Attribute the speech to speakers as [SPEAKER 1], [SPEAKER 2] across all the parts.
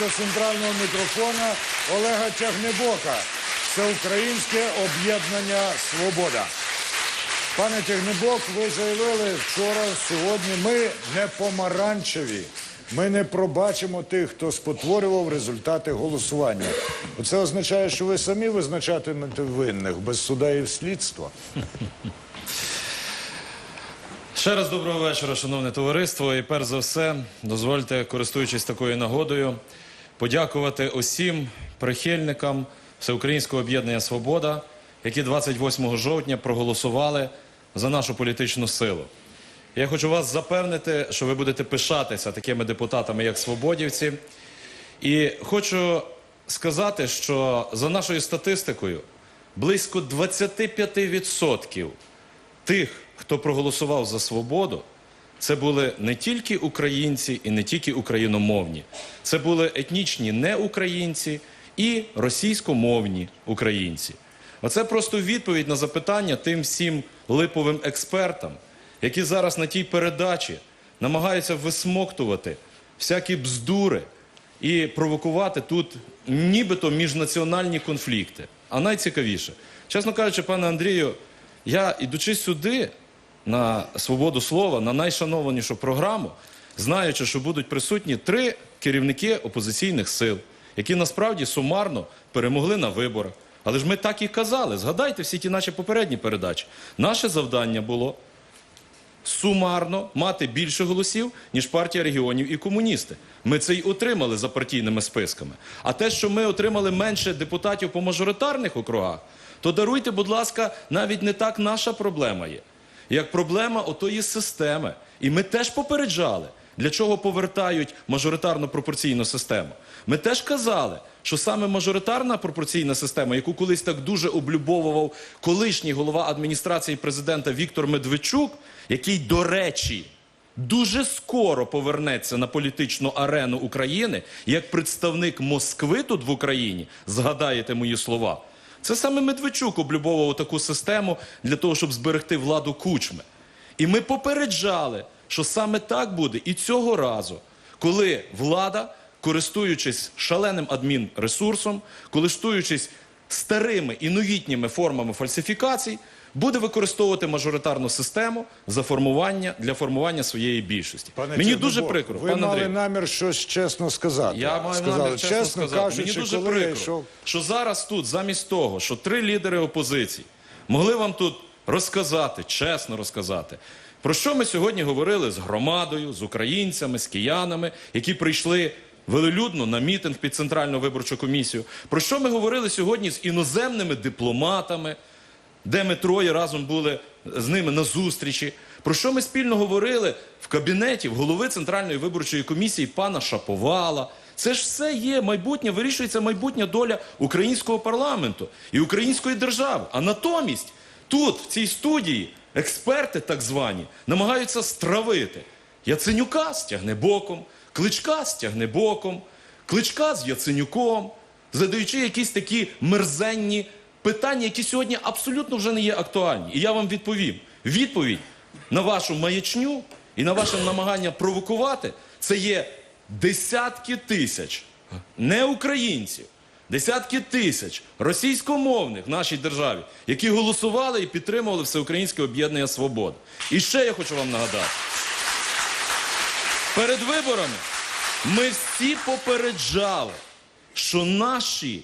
[SPEAKER 1] до центрального мікрофона Олега Тягнебока. Всеукраїнське об'єднання Свобода. Пане Тягнебок, ви заявили вчора, сьогодні ми не помаранчеві. Ми не пробачимо тих, хто спотворював результати голосування. Це означає, що ви самі визначатимете винних без суда і слідства.
[SPEAKER 2] Ще раз доброго вечора, шановне товариство. І перш за все, дозвольте, користуючись такою нагодою, подякувати усім прихильникам Всеукраїнського об'єднання Свобода, які 28 жовтня проголосували за нашу політичну силу. Я хочу вас запевнити, що ви будете пишатися такими депутатами, як свободівці. І хочу сказати, що за нашою статистикою близько 25% тих, хто проголосував за свободу, це були не тільки українці і не тільки україномовні, це були етнічні неукраїнці і російськомовні українці. Оце просто відповідь на запитання тим всім липовим експертам, які зараз на тій передачі намагаються висмоктувати всякі бздури і провокувати тут нібито міжнаціональні конфлікти. А найцікавіше, чесно кажучи, пане Андрію, я ідучи сюди на свободу слова, на найшанованішу програму, знаючи, що будуть присутні три керівники опозиційних сил, які насправді сумарно перемогли на виборах. Але ж ми так і казали. Згадайте всі ті наші попередні передачі. Наше завдання було сумарно мати більше голосів, ніж партія регіонів і комуністи. Ми це й отримали за партійними списками. А те, що ми отримали менше депутатів по мажоритарних округах, то даруйте, будь ласка, навіть не так наша проблема є, як проблема отої системи. І ми теж попереджали, для чого повертають мажоритарну пропорційну систему. Ми теж казали, що саме мажоритарна пропорційна система, яку колись так дуже облюбовував колишній голова адміністрації президента Віктор Медведчук, який, до речі, дуже скоро повернеться на політичну арену України як представник Москви тут в Україні, згадаєте мої слова. Це саме Медведчук облюбовував таку систему для того, щоб зберегти владу кучми. І ми попереджали, що саме так буде і цього разу, коли влада, користуючись шаленим адмінресурсом, користуючись старими і новітніми формами фальсифікацій, буде використовувати мажоритарну систему за формування для формування своєї більшості.
[SPEAKER 1] Пане
[SPEAKER 2] Мені
[SPEAKER 1] Тягнебок,
[SPEAKER 2] дуже прикро.
[SPEAKER 1] Ви
[SPEAKER 2] пане
[SPEAKER 1] мали намір щось чесно сказати.
[SPEAKER 2] Я маю
[SPEAKER 1] Сказали,
[SPEAKER 2] намір чесно,
[SPEAKER 1] чесно
[SPEAKER 2] сказати.
[SPEAKER 1] кажучи,
[SPEAKER 2] Мені дуже прикро,
[SPEAKER 1] йшов.
[SPEAKER 2] що зараз тут, замість того, що три лідери опозиції могли вам тут розказати, чесно розказати, про що ми сьогодні говорили з громадою, з українцями, з киянами, які прийшли велелюдно на мітинг під Центральну виборчу комісію. Про що ми говорили сьогодні з іноземними дипломатами, де ми троє разом були з ними на зустрічі. Про що ми спільно говорили в кабінеті в голови Центральної виборчої комісії пана Шаповала. Це ж все є майбутнє, вирішується майбутня доля українського парламенту і української держави. А натомість тут, в цій студії, експерти так звані намагаються стравити Яценюка з тягнебоком, кличка з тягнебоком, кличка з Яценюком, задаючи якісь такі мерзенні питання, які сьогодні абсолютно вже не є актуальні. І я вам відповім: відповідь на вашу маячню і на ваше намагання провокувати це є десятки тисяч не українців, десятки тисяч російськомовних в нашій державі, які голосували і підтримували всеукраїнське об'єднання Свобода. І ще я хочу вам нагадати. Перед виборами ми всі попереджали, що наші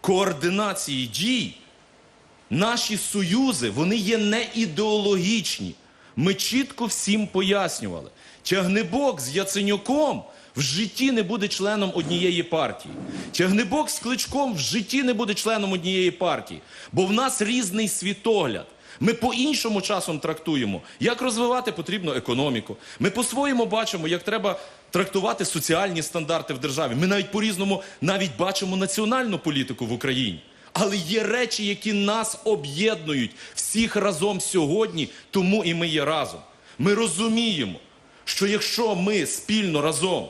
[SPEAKER 2] координації дій, наші союзи, вони є не ідеологічні. Ми чітко всім пояснювали. Тягнебок з Яценюком в житті не буде членом однієї партії. Тягнебок з Кличком в житті не буде членом однієї партії. Бо в нас різний світогляд. Ми по-іншому часом трактуємо, як розвивати потрібно економіку. Ми по-своєму бачимо, як треба трактувати соціальні стандарти в державі. Ми навіть по-різному навіть бачимо національну політику в Україні. Але є речі, які нас об'єднують всіх разом сьогодні, тому і ми є разом. Ми розуміємо, що якщо ми спільно разом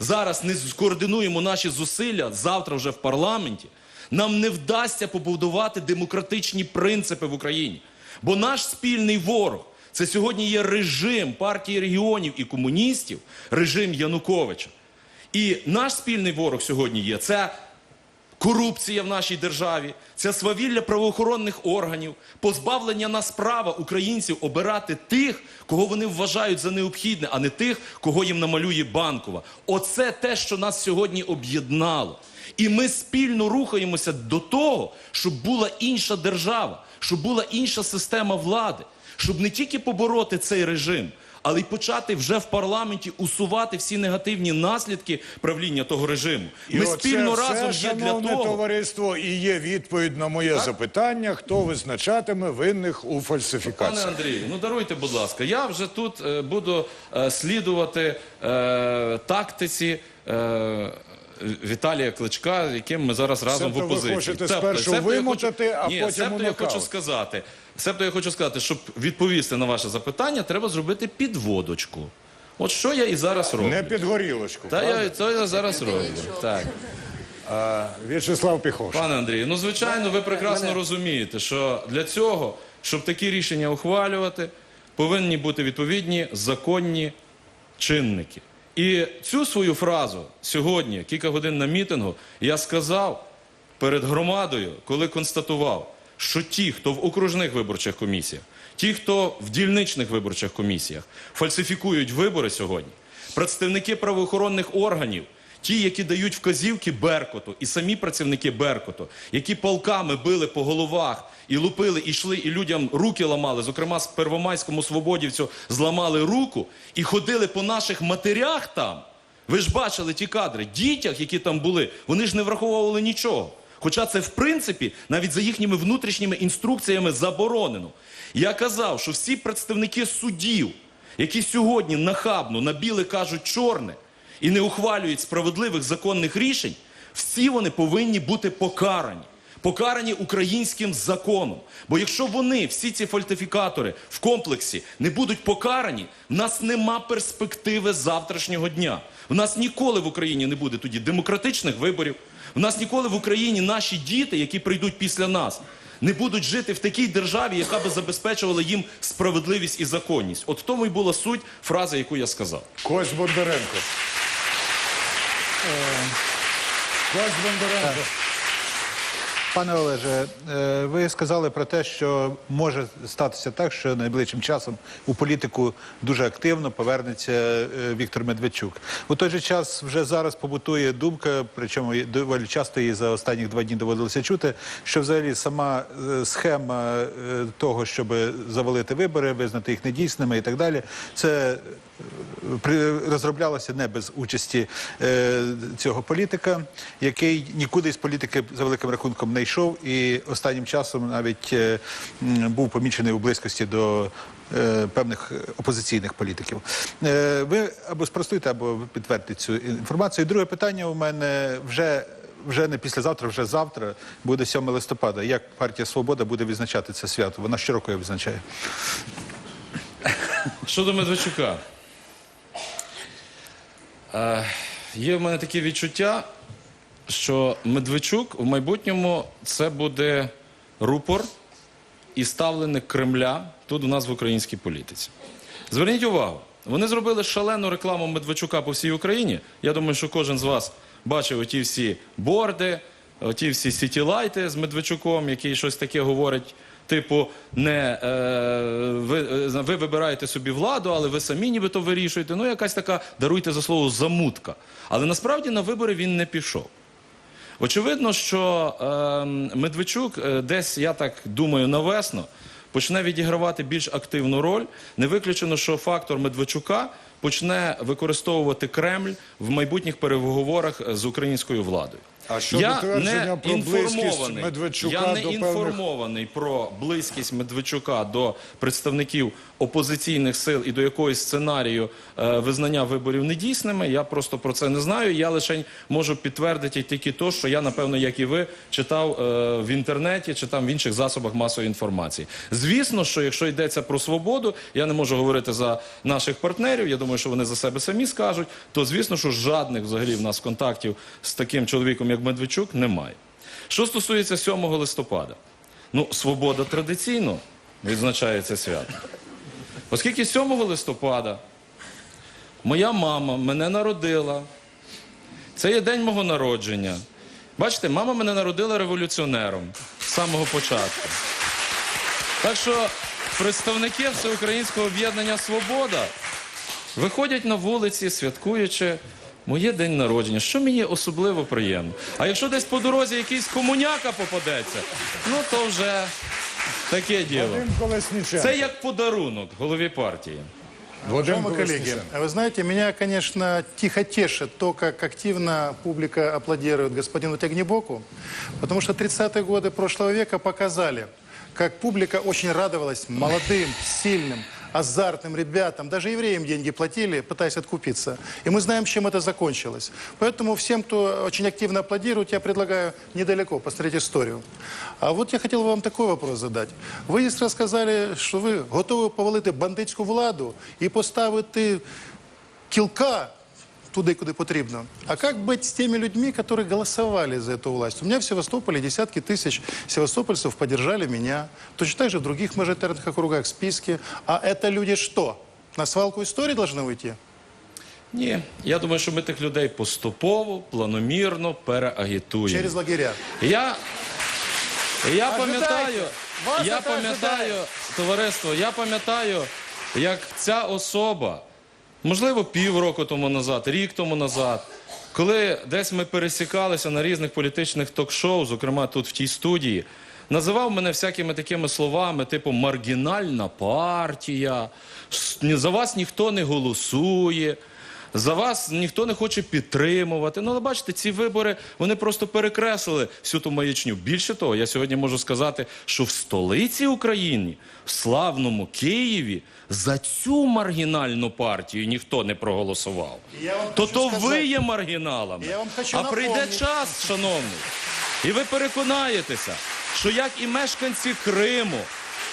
[SPEAKER 2] зараз не скоординуємо наші зусилля завтра вже в парламенті, нам не вдасться побудувати демократичні принципи в Україні. Бо наш спільний ворог це сьогодні є режим партії регіонів і комуністів, режим Януковича. І наш спільний ворог сьогодні є це корупція в нашій державі, це свавілля правоохоронних органів, позбавлення нас права українців обирати тих, кого вони вважають за необхідне, а не тих, кого їм намалює банкова. Оце те, що нас сьогодні об'єднало. І ми спільно рухаємося до того, щоб була інша держава, щоб була інша система влади, щоб не тільки побороти цей режим, але й почати вже в парламенті усувати всі негативні наслідки правління того режиму.
[SPEAKER 1] І
[SPEAKER 2] Ми спільно
[SPEAKER 1] все,
[SPEAKER 2] разом є для того.
[SPEAKER 1] товариство, і є відповідь на моє запитання, хто визначатиме винних у фальсифікації. Пане.
[SPEAKER 2] Андрію, ну даруйте, будь ласка. Я вже тут е, буду е, слідувати е, тактиці. Е, Віталія Кличка, з яким ми зараз разом
[SPEAKER 1] Себто
[SPEAKER 2] в
[SPEAKER 1] ви хочете
[SPEAKER 2] Себто-
[SPEAKER 1] спершу
[SPEAKER 2] себто я
[SPEAKER 1] вимотати, а
[SPEAKER 2] Ні,
[SPEAKER 1] потім
[SPEAKER 2] себто я хочу сказати. Себто я хочу сказати, щоб відповісти на ваше запитання, треба зробити підводочку. От що я і зараз роблю.
[SPEAKER 1] Не під горілочку.
[SPEAKER 2] Та
[SPEAKER 1] правда?
[SPEAKER 2] я, це я зараз роблю. Так.
[SPEAKER 1] А, В'ячеслав Піхош.
[SPEAKER 2] Пане Андрію, ну звичайно, ви прекрасно розумієте, що для цього, щоб такі рішення ухвалювати, повинні бути відповідні законні чинники. І цю свою фразу сьогодні, кілька годин на мітингу, я сказав перед громадою, коли констатував, що ті, хто в окружних виборчих комісіях, ті, хто в дільничних виборчих комісіях фальсифікують вибори сьогодні, представники правоохоронних органів, ті, які дають вказівки Беркоту, і самі працівники Беркоту, які полками били по головах і лупили, і йшли, і людям руки ламали, зокрема з Первомайському свободівцю зламали руку і ходили по наших матерях там. Ви ж бачили ті кадри, дітях, які там були, вони ж не враховували нічого. Хоча це, в принципі, навіть за їхніми внутрішніми інструкціями заборонено. Я казав, що всі представники судів, які сьогодні нахабно на біле кажуть чорне і не ухвалюють справедливих законних рішень, всі вони повинні бути покарані. Покарані українським законом. Бо якщо вони, всі ці фальсифікатори в комплексі, не будуть покарані, в нас нема перспективи завтрашнього дня. В нас ніколи в Україні не буде тоді демократичних виборів. В нас ніколи в Україні наші діти, які прийдуть після нас, не будуть жити в такій державі, яка би забезпечувала їм справедливість і законність. От тому і була суть фрази, яку я сказав.
[SPEAKER 1] Кость Бондаренко. Кость Бондаренко.
[SPEAKER 3] Пане Олеже, е, ви сказали про те, що може статися так, що найближчим часом у політику дуже активно повернеться е, Віктор Медведчук. У той же час вже зараз побутує думка, причому доволі часто її за останні два дні доводилося чути, що взагалі сама е, схема того, щоб завалити вибори, визнати їх недійсними і так далі, це розроблялося не без участі е, цього політика, який нікуди з політики за великим рахунком не йшов, і останнім часом навіть е, був помічений у близькості до. е, Певних опозиційних політиків. Е, Ви або спростуйте, або підтвердите цю інформацію. І Друге питання у мене вже вже не післязавтра, вже завтра буде 7 листопада. Як партія Свобода буде відзначати це свято? Вона щороку його відзначає.
[SPEAKER 2] Щодо Медведчука, е, є в мене таке відчуття, що Медведчук в майбутньому це буде рупор і ставленик Кремля тут у нас в українській політиці. Зверніть увагу, вони зробили шалену рекламу Медведчука по всій Україні. Я думаю, що кожен з вас бачив оті всі борди, оті всі сітілайти з Медведчуком, який щось таке говорить. Типу, не е, ви, е, ви вибираєте собі владу, але ви самі нібито вирішуєте. Ну, якась така, даруйте за слово, замутка. Але насправді на вибори він не пішов. Очевидно, що е, Медведчук е, десь, я так думаю, навесно почне відігравати більш активну роль. Не виключено, що фактор Медведчука почне використовувати Кремль в майбутніх переговорах з українською владою.
[SPEAKER 1] А щодо
[SPEAKER 2] я не
[SPEAKER 1] про
[SPEAKER 2] інформований,
[SPEAKER 1] Медведчука
[SPEAKER 2] я не
[SPEAKER 1] до певних-
[SPEAKER 2] інформований про близькість Медведчука до представників опозиційних сил і до якогось сценарію е, визнання виборів недійсними. Я просто про це не знаю. Я лише можу підтвердити тільки то, що я, напевно, як і ви, читав е, в інтернеті чи там в інших засобах масової інформації. Звісно, що якщо йдеться про свободу, я не можу говорити за наших партнерів. Я думаю, що вони за себе самі скажуть. То звісно, що жадних взагалі в нас контактів з таким чоловіком, як Медведчук, немає. Що стосується 7 листопада, ну свобода традиційно відзначає це свято. Оскільки 7 листопада моя мама мене народила Це є день мого народження. Бачите, мама мене народила революціонером з самого початку. Так що представники Всеукраїнського об'єднання Свобода виходять на вулиці, святкуючи моє день народження, що мені особливо приємно. А якщо десь по дорозі якийсь комуняка попадеться, ну то вже таке діло.
[SPEAKER 1] Вадим Колесніченко.
[SPEAKER 2] Це як подарунок голові партії.
[SPEAKER 1] Вадим
[SPEAKER 4] Уважаемые коллеги,
[SPEAKER 1] Колесніченко.
[SPEAKER 4] вы знаете, меня, конечно, тихо тешит то, как активно публика аплодирует господину Тягнебоку, потому что 30-е годы прошлого века показали, как публика очень радовалась молодым, сильным, азартным ребятам. Даже евреям деньги платили, пытаясь откупиться. И мы знаем, чем это закончилось. Поэтому всем, кто очень активно аплодирует, я предлагаю недалеко посмотреть историю. А вот я хотел вам такой вопрос задать. Ви якраз сказали, що ви готові повалити бандитську владу і поставити кілка туди, куди потрібно. А как быть с теми людьми, которые голосовали за эту власть? У меня в Севастополе десятки тысяч севастопольцев поддержали меня. Точно так же в других мажоритарных округах списки. А это люди что? На свалку истории должны уйти?
[SPEAKER 2] Ні, я думаю, що ми тих людей поступово, планомірно переагітуємо.
[SPEAKER 4] Через лагеря.
[SPEAKER 2] Я, я
[SPEAKER 4] Ожидайте.
[SPEAKER 2] пам'ятаю,
[SPEAKER 4] Вас
[SPEAKER 2] я
[SPEAKER 4] це
[SPEAKER 2] пам'ятаю,
[SPEAKER 4] ожидає.
[SPEAKER 2] товариство, я пам'ятаю, як ця особа, можливо, півроку тому назад, рік тому назад, коли десь ми пересікалися на різних політичних ток-шоу, зокрема тут в тій студії, називав мене всякими такими словами, типу маргінальна партія, за вас ніхто не голосує. За вас ніхто не хоче підтримувати. Ну, але бачите, ці вибори вони просто перекреслили всю ту маячню. Більше того, я сьогодні можу сказати, що в столиці України, в славному Києві, за цю маргінальну партію ніхто не проголосував. То то
[SPEAKER 4] сказати-
[SPEAKER 2] ви є маргіналами.
[SPEAKER 4] Я вам хочу
[SPEAKER 2] а прийде час, шановний, і ви переконаєтеся, що як і мешканці Криму,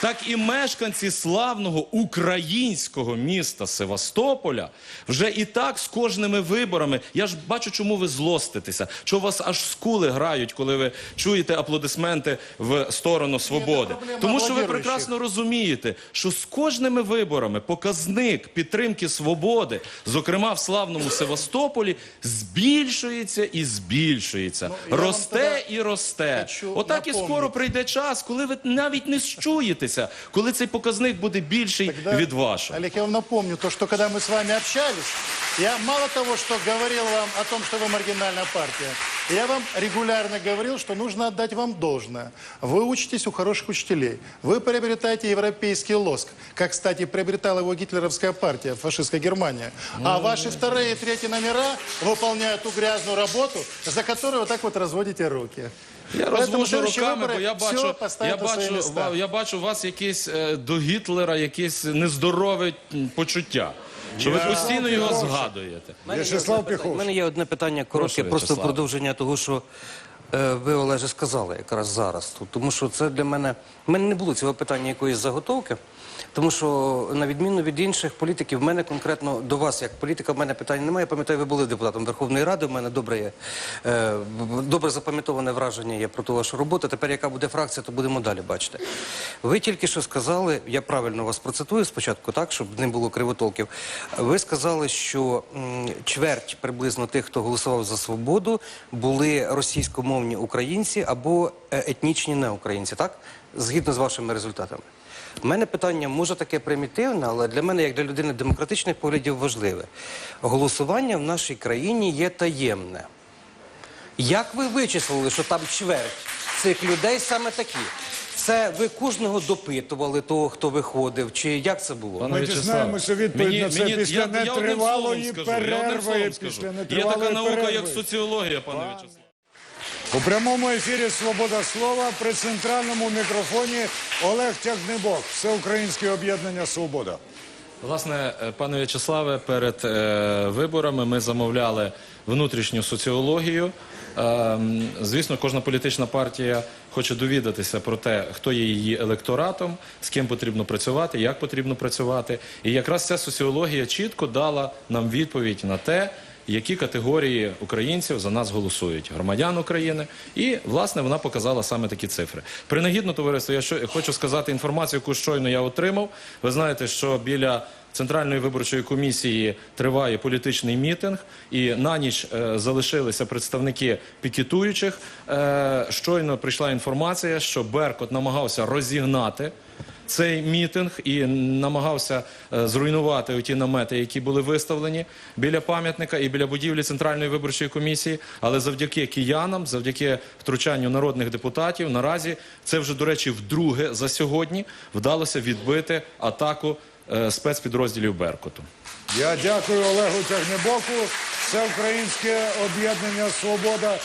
[SPEAKER 2] так і мешканці славного українського міста Севастополя вже і так з кожними виборами. Я ж бачу, чому ви злоститеся, що у вас аж скули грають, коли ви чуєте аплодисменти в сторону свободи. Тому що ви прекрасно розумієте, що з кожними виборами показник підтримки свободи, зокрема в славному Севастополі, збільшується і збільшується,
[SPEAKER 4] Ну,
[SPEAKER 2] росте і росте. Отак і скоро прийде час, коли ви навіть не щуєтеся, коли цей показник буде більший
[SPEAKER 4] Тогда,
[SPEAKER 2] від вашого.
[SPEAKER 4] Олег, я вам напомню, то, що коли ми з вами общались, я мало того, що говорив вам о том, що ви маргінальна партия, я вам регулярно говорил, что нужно отдать вам должное. Вы учитесь у хороших учителей. Вы приобретаете европейский лоск, как, кстати, приобретала его гитлеровская партия, фашистская Германия. А ваши вторые и третьи номера выполняют ту грязную работу, за которую вот так вот разводите руки.
[SPEAKER 2] Я розвожу руками, бо я бачу, я бачу, я бачу у вас якесь е, до Гітлера, якесь нездорове м, почуття. Що ви постійно його згадуєте.
[SPEAKER 5] У мене є
[SPEAKER 1] В'ячеслав
[SPEAKER 5] одне питання-
[SPEAKER 1] Піховський.
[SPEAKER 5] У мене є одне питання коротке,
[SPEAKER 2] Прошу,
[SPEAKER 5] просто в продовження того, що е, ви, Олеже, сказали якраз зараз. тут. Тому що це для мене. У мене не було цього питання якоїсь заготовки. Тому що, на відміну від інших політиків, в мене конкретно до вас, як політика, в мене питань немає. Я пам'ятаю, ви були депутатом Верховної Ради. У мене добре є е, добре запам'ятоване враження є про ту вашу роботу. Тепер яка буде фракція, то будемо далі бачити. Ви тільки що сказали, я правильно вас процитую спочатку, так, щоб не було кривотолків. Ви сказали, що м, чверть приблизно тих, хто голосував за свободу, були російськомовні українці або е, етнічні неукраїнці, так? Згідно з вашими результатами. У мене питання може таке примітивне, але для мене, як для людини демократичних поглядів, важливе. Голосування в нашій країні є таємне. Як ви вичислили, що там чверть цих людей саме такі? Це ви кожного допитували того, хто виходив, чи як це було?
[SPEAKER 2] Пане
[SPEAKER 1] Ми
[SPEAKER 2] В'ячеслав,
[SPEAKER 1] дізнаємося відповідь на це після
[SPEAKER 2] я, я одним
[SPEAKER 1] нетривалої
[SPEAKER 2] словом скажу, я одним
[SPEAKER 1] перерви,
[SPEAKER 2] словом
[SPEAKER 1] після
[SPEAKER 2] скажу. Є
[SPEAKER 1] нетривалої
[SPEAKER 2] така наука,
[SPEAKER 1] перерви.
[SPEAKER 2] як соціологія, пане В'ячеслав.
[SPEAKER 1] У прямому ефірі Свобода слова при центральному мікрофоні Олег Тягнебок, Всеукраїнське об'єднання Свобода.
[SPEAKER 2] Власне, е, пане В'ячеславе, перед е, виборами ми замовляли внутрішню соціологію. Е, звісно, кожна політична партія хоче довідатися про те, хто є її електоратом, з ким потрібно працювати, як потрібно працювати. І якраз ця соціологія чітко дала нам відповідь на те, які категорії українців за нас голосують, громадян України. І, власне, вона показала саме такі цифри. Принагідно, товариство, я хочу сказати інформацію, яку щойно я отримав. Ви знаєте, що біля Центральної виборчої комісії триває політичний мітинг, і на ніч е, залишилися представники пікетуючих. Е, щойно прийшла інформація, що Беркут намагався розігнати цей мітинг і намагався е, зруйнувати ті намети, які були виставлені біля пам'ятника і біля будівлі Центральної виборчої комісії. Але завдяки киянам, завдяки втручанню народних депутатів, наразі це вже, до речі, вдруге за сьогодні вдалося відбити атаку е, спецпідрозділів Беркуту.
[SPEAKER 1] Я дякую Олегу Тягнебоку. Всеукраїнське об'єднання Свобода